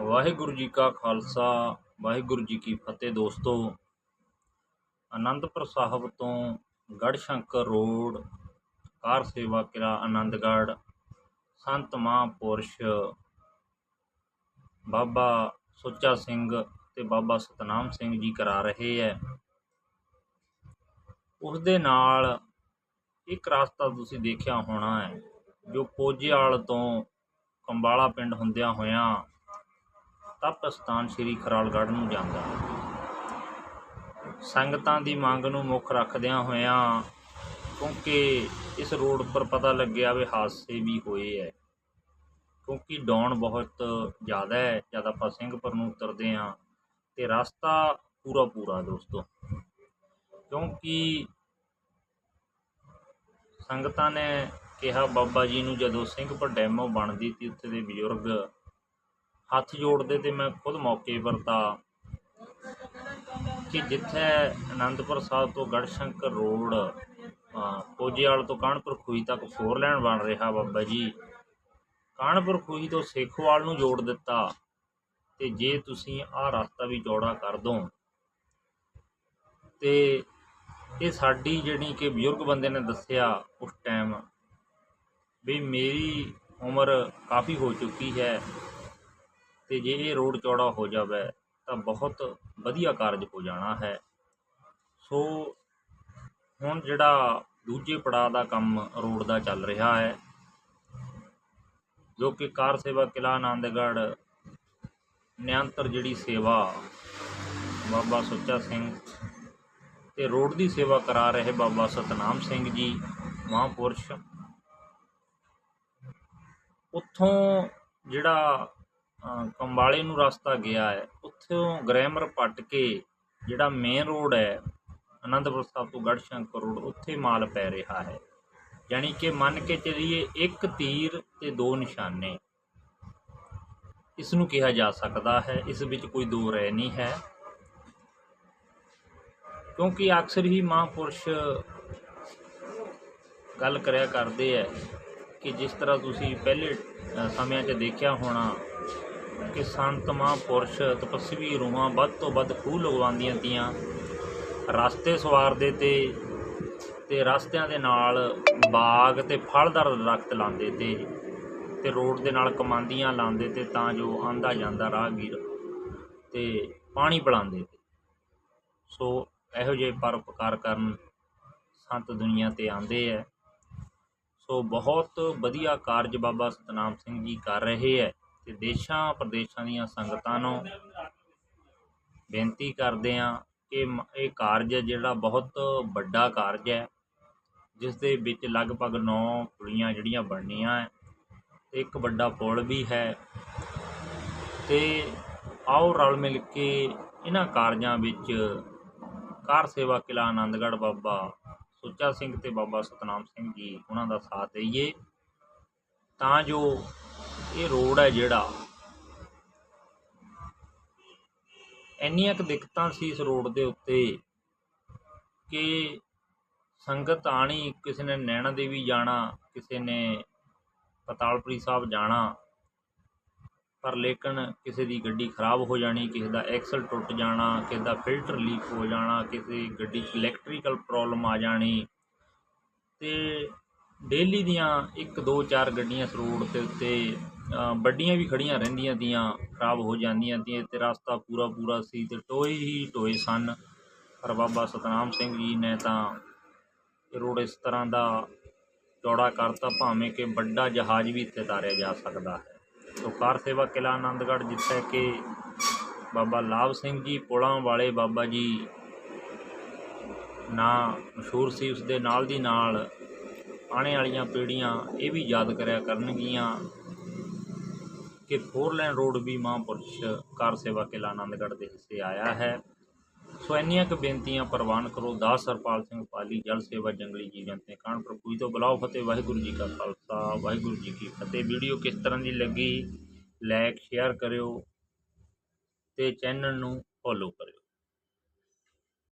ਵਾਹਿਗੁਰੂ ਜੀ ਕਾ ਖਾਲਸਾ, ਵਾਹਿਗੁਰੂ ਜੀ ਕੀ ਫਤਿਹ ਦੋਸਤੋ। ਆਨੰਦਪੁਰ ਸਾਹਿਬ ਤੋਂ ਗੜ੍ਹਸ਼ੰਕਰ ਰੋਡ, ਕਾਰ ਸੇਵਾ ਕਿਲਾ ਆਨੰਦਗੜ੍ਹ ਸੰਤ ਮਹਾਂਪੁਰਸ਼, ਬਾਬਾ ਸੁੱਚਾ ਸਿੰਘ ਤੇ ਬਾਬਾ ਸਤਨਾਮ ਸਿੰਘ ਜੀ ਕਰਾ ਰਹੇ ਹੈ ਉਸ ਦੇ ਨਾਲ ਇੱਕ ਰਸਤਾ ਤੁਸੀਂ ਦੇਖਿਆ ਹੋਣਾ ਹੈ ਜੋ ਪੋਜੇਵਾਲ ਤੋਂ ਕੰਬਾਲਾ ਪਿੰਡ ਹੁੰਦਿਆਂ ਹੋਇਆਂ ਤਪ ਸਥਾਨ ਸ੍ਰੀ ਖਰਾਲਗੜ੍ਹ ਨੂੰ ਜਾਂਦਾ ਹੈ। ਸੰਗਤਾਂ ਦੀ ਮੰਗ ਨੂੰ ਮੁੱਖ ਰੱਖਦਿਆਂ ਹੋਇਆਂ ਕਿਉਂਕਿ ਇਸ ਰੋਡ ਉੱਪਰ ਪਤਾ ਲੱਗਿਆ ਵੀ ਹਾਦਸੇ ਵੀ ਹੋਏ ਹੈ ਕਿਉਂਕਿ ਡਾਉਣ ਬਹੁਤ ਜ਼ਿਆਦਾ ਹੈ ਜਦ ਆਪਾਂ ਸਿੰਘਪੁਰ ਨੂੰ ਉਤਰਦੇ ਹਾਂ ਤੇ ਰਸਤਾ ਪੂਰਾ ਪੂਰਾ ਦੋਸਤੋ। ਕਿਉਂਕਿ ਸੰਗਤਾਂ ਨੇ ਕਿਹਾ ਬਾਬਾ ਜੀ ਨੂੰ ਜਦੋਂ ਸਿੰਘਪੁਰ ਡੈਮੋ ਬਣਦੀ ਸੀ, ਉੱਥੇ ਦੇ ਬਜ਼ੁਰਗ ਹੱਥ ਜੋੜਦੇ ਤੇ ਮੈਂ ਖੁਦ ਮੌਕੇ ਵਰਤਾ। ਕਿ ਜਿੱਥੇ ਆਨੰਦਪੁਰ ਸਾਹਿਬ ਤੋਂ ਗੜ੍ਹਸ਼ੰਕਰ ਰੋਡ ਪੋਜੇਵਾਲ ਤੋਂ ਕਾਨਪੁਰ ਖੂਹੀ ਤੱਕ ਫੋਰ ਲੈਣ ਬਣ ਰਿਹਾ ਬਾਬਾ ਜੀ। ਕਾਨਪੁਰ ਖੂਹੀ ਤੋਂ ਸੇਖੋਵਾਲ ਨੂੰ ਜੋੜ ਦਿੱਤਾ ਤੇ ਜੇ ਤੁਸੀਂ ਆਹ ਰਸਤਾ ਵੀ ਜੋੜਾ ਕਰ ਦੋ ਤੇ ਇਹ ਸਾਡੀ ਜਿਹੜੀ ਕਿ ਬਜ਼ੁਰਗ ਬੰਦੇ ਨੇ ਦੱਸਿਆ ਉਸ ਟਾਈਮ ਵੀ ਮੇਰੀ ਉਮਰ ਕਾਫੀ ਹੋ ਚੁੱਕੀ ਹੈ। ਅਤੇ ਜੇ ਇਹ ਰੋਡ ਚੌੜਾ ਹੋ ਜਾਵੇ ਤਾਂ ਬਹੁਤ ਵਧੀਆ ਕਾਰਜ ਹੋ ਜਾਣਾ ਹੈ। ਸੋ ਹੁਣ ਜਿਹੜਾ ਦੂਜੇ ਪੜਾਅ ਦਾ ਕੰਮ ਰੋਡ ਦਾ ਚੱਲ ਰਿਹਾ ਹੈ, ਜੋ ਕਿ ਕਾਰ ਸੇਵਾ ਕਿਲਾ ਆਨੰਦਗੜ੍ਹ, ਨਿਯੰਤਰ ਜਿਹੜੀ ਸੇਵਾ ਬਾਬਾ ਸੁੱਚਾ ਸਿੰਘ ਤੇ ਰੋਡ ਦੀ ਸੇਵਾ ਕਰਾ ਰਹੇ ਬਾਬਾ ਸਤਨਾਮ ਸਿੰਘ ਜੀ, ਮਹਾਂਪੁਰਸ਼। ਉੱਥੋਂ ਜਿਹੜਾ ਕੰਬਾਲੇ ਨੂੰ ਰਸਤਾ ਗਿਆ ਹੈ। ਉੱਥੋਂ ਗ੍ਰੈਮਰ ਪੱਟ ਕੇ ਜਿਹੜਾ ਮੇਨ ਰੋਡ ਹੈ, ਅਨੰਦਪੁਰ ਸਾਹਿਬ ਤੋਂ ਗੜ੍ਹਸ਼ੰਕਰ ਰੋਡ ਉੱਥੇ ਮਾਲ ਪੈ ਰਿਹਾ ਹੈ। ਯਾਨੀ ਕਿ ਮੰਨ ਕੇ ਚਲੀਏ ਇੱਕ ਤੀਰ ਤੇ ਦੋ ਨਿਸ਼ਾਨੇ। ਇਸ ਨੂੰ ਕਿਹਾ ਜਾ ਸਕਦਾ ਹੈ, ਇਸ ਵਿੱਚ ਕੋਈ ਦੋ ਰਹਿ ਨਹੀਂ ਹੈ। ਕਿਉਂਕਿ ਅਕਸਰ ਹੀ ਮਹਾਂਪੁਰਸ਼ ਗੱਲ ਕਰਿਆ ਕਰਦੇ ਹੈ ਕਿ ਜਿਸ ਤਰ੍ਹਾਂ ਤੁਸੀਂ ਪਹਿਲੇ ਸਮਿਆਂ 'ਚ ਦੇਖਿਆ ਹੋਣਾ ਕਿ ਸੰਤ ਮਹਾਂਪੁਰਸ਼ ਤਪਸਵੀ ਰੂਹਾਂ ਵੱਧ ਤੋਂ ਵੱਧ ਖੂਹ ਲਗਵਾਉਂਦੀਆਂ ਤੀਆਂ। ਰਸਤੇ ਸਵਾਰਦੇ ਤੇ ਤੇ ਰਸਤਿਆਂ ਦੇ ਨਾਲ ਬਾਗ ਤੇ ਫਲਦਾਰ ਦਰਖਤ ਲਾਉਂਦੇ ਤੇ ਤੇ ਰੋਡ ਦੇ ਨਾਲ ਕਮਾਂਦੀਆਂ ਲਾਉਂਦੇ ਤੇ ਤਾਂ ਜੋ ਆਂਦਾ ਜਾਂਦਾ ਰਾਹਗੀਰ ਤੇ ਪਾਣੀ ਪਿਲਾਉਂਦੇ ਤੇ। ਸੋ ਇਹੋ ਜਿਹੇ ਪਰਉਪਕਾਰ ਕਰਨ ਸੰਤ ਦੁਨੀਆ ਤੇ ਆਉਂਦੇ ਹੈ ਸੋ ਬਹੁਤ ਵਧੀਆ ਕਾਰਜ ਬਾਬਾ ਸਤਨਾਮ ਸਿੰਘ ਜੀ ਕਰ ਰਹੇ ਹੈ ਤੇ ਦੇਸ਼ਾਂ ਪ੍ਰਦੇਸ਼ਾਂ ਦੀਆਂ ਸੰਗਤਾਂ ਨੂੰ ਬੇਨਤੀ ਕਰਦੇ ਹਾਂ ਕਿ ਮ- ਇਹ ਕਾਰਜ ਜਿਹੜਾ ਬਹੁਤ ਵੱਡਾ ਕਾਰਜ ਹੈ ਜਿਸ ਦੇ ਵਿੱਚ ਲਗਭਗ 9 ਪੁਲੀਆਂ ਜਿਹੜੀਆਂ ਬਣਨੀਆਂ ਹੈ, ਤੇ ਇੱਕ ਵੱਡਾ ਪੁਲ ਵੀ ਹੈ, ਤੇ ਆਓ ਰਲ ਮਿਲ ਕੇ ਇਹਨਾਂ ਕਾਰਜਾਂ ਵਿੱਚ ਕਾਰ ਸੇਵਾ ਕਿਲਾ ਆਨੰਦਗੜ੍ਹ ਬਾਬਾ ਸੁੱਚਾ ਸਿੰਘ ਤੇ ਬਾਬਾ ਸਤਨਾਮ ਸਿੰਘ ਜੀ ਉਹਨਾਂ ਦਾ ਸਾਥ ਦਈਏ, ਤਾਂ ਜੋ ਇਹ ਰੋਡ ਹੈ ਜਿਹੜਾ। ਇੰਨੀਆਂ ਕੁ ਦਿੱਕਤਾਂ ਸੀ ਇਸ ਰੋਡ ਦੇ ਉੱਤੇ ਕਿ ਸੰਗਤ ਆਣੀ, ਕਿਸੇ ਨੇ ਨੈਣਾ ਦੇਵੀ ਜਾਣਾ, ਕਿਸੇ ਨੇ ਪਤਾਲਪੁਰੀ ਸਾਹਿਬ ਜਾਣਾ, ਪਰ ਲੇਕਿਨ ਕਿਸੇ ਦੀ ਗੱਡੀ ਖਰਾਬ ਹੋ ਜਾਣੀ, ਕਿਸੇ ਦਾ ਐਕਸਲ ਟੁੱਟ ਜਾਣਾ, ਕਿਸੇ ਦਾ ਫਿਲਟਰ ਲੀਕ ਹੋ ਜਾਣਾ, ਕਿਸੇ ਗੱਡੀ 'ਚ ਇਲੈਕਟ੍ਰੀਕਲ ਪ੍ਰੋਬਲਮ ਆ ਜਾਣੀ। ਤੇ ਡੇਲੀ ਦੀਆਂ ਇੱਕ, ਦੋ, ਚਾਰ ਗੱਡੀਆਂ ਇਸ ਰੋਡ ਦੇ ਉੱਤੇ ਵੱਡੀਆਂ ਵੀ ਖੜੀਆਂ ਰਹਿੰਦੀਆਂ ਤੀਆਂ, ਖਰਾਬ ਹੋ ਜਾਂਦੀਆਂ ਤੀਆਂ, ਤੇ ਰਸਤਾ ਪੂਰਾ ਪੂਰਾ ਸੀ ਤੇ ਟੋਏ ਹੀ ਟੋਏ ਸਨ। ਪਰ ਬਾਬਾ ਸਤਨਾਮ ਸਿੰਘ ਜੀ ਨੇ ਤਾਂ ਇਹ ਰੋਡ ਇਸ ਤਰ੍ਹਾਂ ਦਾ ਚੌੜਾ ਕਰਤਾ, ਭਾਵੇਂ ਕਿ ਵੱਡਾ ਜਹਾਜ਼ ਵੀ ਇੱਥੇ ਤਾਰਿਆ ਜਾ ਸਕਦਾ ਹੈ। ਸੋ ਕਾਰ ਸੇਵਾ ਕਿਲਾ ਆਨੰਦਗੜ੍ਹ, ਜਿੱਥੇ ਕਿ ਬਾਬਾ ਲਾਭ ਸਿੰਘ ਜੀ ਪੁਲਾਂ ਵਾਲੇ ਬਾਬਾ ਜੀ ਨਾਂ ਮਸ਼ਹੂਰ ਸੀ ਉਸ ਦੇ ਨਾਲ ਦੀ ਨਾਲ ਆਉਣੇ ਵਾਲੀਆਂ ਪੀੜ੍ਹੀਆਂ ਇਹ ਵੀ ਯਾਦ ਕਰਿਆ ਕਰਨਗੀਆਂ ਕਿ ਫੋਰ ਲਾਈਨ ਰੋਡ ਵੀ ਮਹਾਂਪੁਰਸ਼ ਕਾਰ ਸੇਵਾ ਕਿਲਾ ਆਨੰਦਗੜ੍ਹ ਦੇ ਹਿੱਸੇ ਆਇਆ ਹੈ। ਸੋ ਇੰਨੀਆਂ ਕੁ ਬੇਨਤੀਆਂ ਪ੍ਰਵਾਨ ਕਰੋ। ਦਾਸ ਸਰਪਾਲ ਸਿੰਘ ਪਾਲੀ, ਜਲ ਸੇਵਾ ਜੰਗਲੀ ਜੀਵਨ ਤੇ ਕਾਨਪੁਰ ਪ੍ਰਭੂ ਤੋਂ। ਬੁਲਾਓ ਫਤਿਹ, ਵਾਹਿਗੁਰੂ ਜੀ ਕਾ ਖਾਲਸਾ, ਵਾਹਿਗੁਰੂ ਜੀ ਕੀ ਫਤਿਹ। ਵੀਡੀਓ ਕਿਸ ਤਰ੍ਹਾਂ ਦੀ ਲੱਗੀ ਲਾਈਕ ਸ਼ੇਅਰ ਕਰਿਓ ਤੇ ਚੈਨਲ ਨੂੰ ਫੋਲੋ ਕਰਿਓ।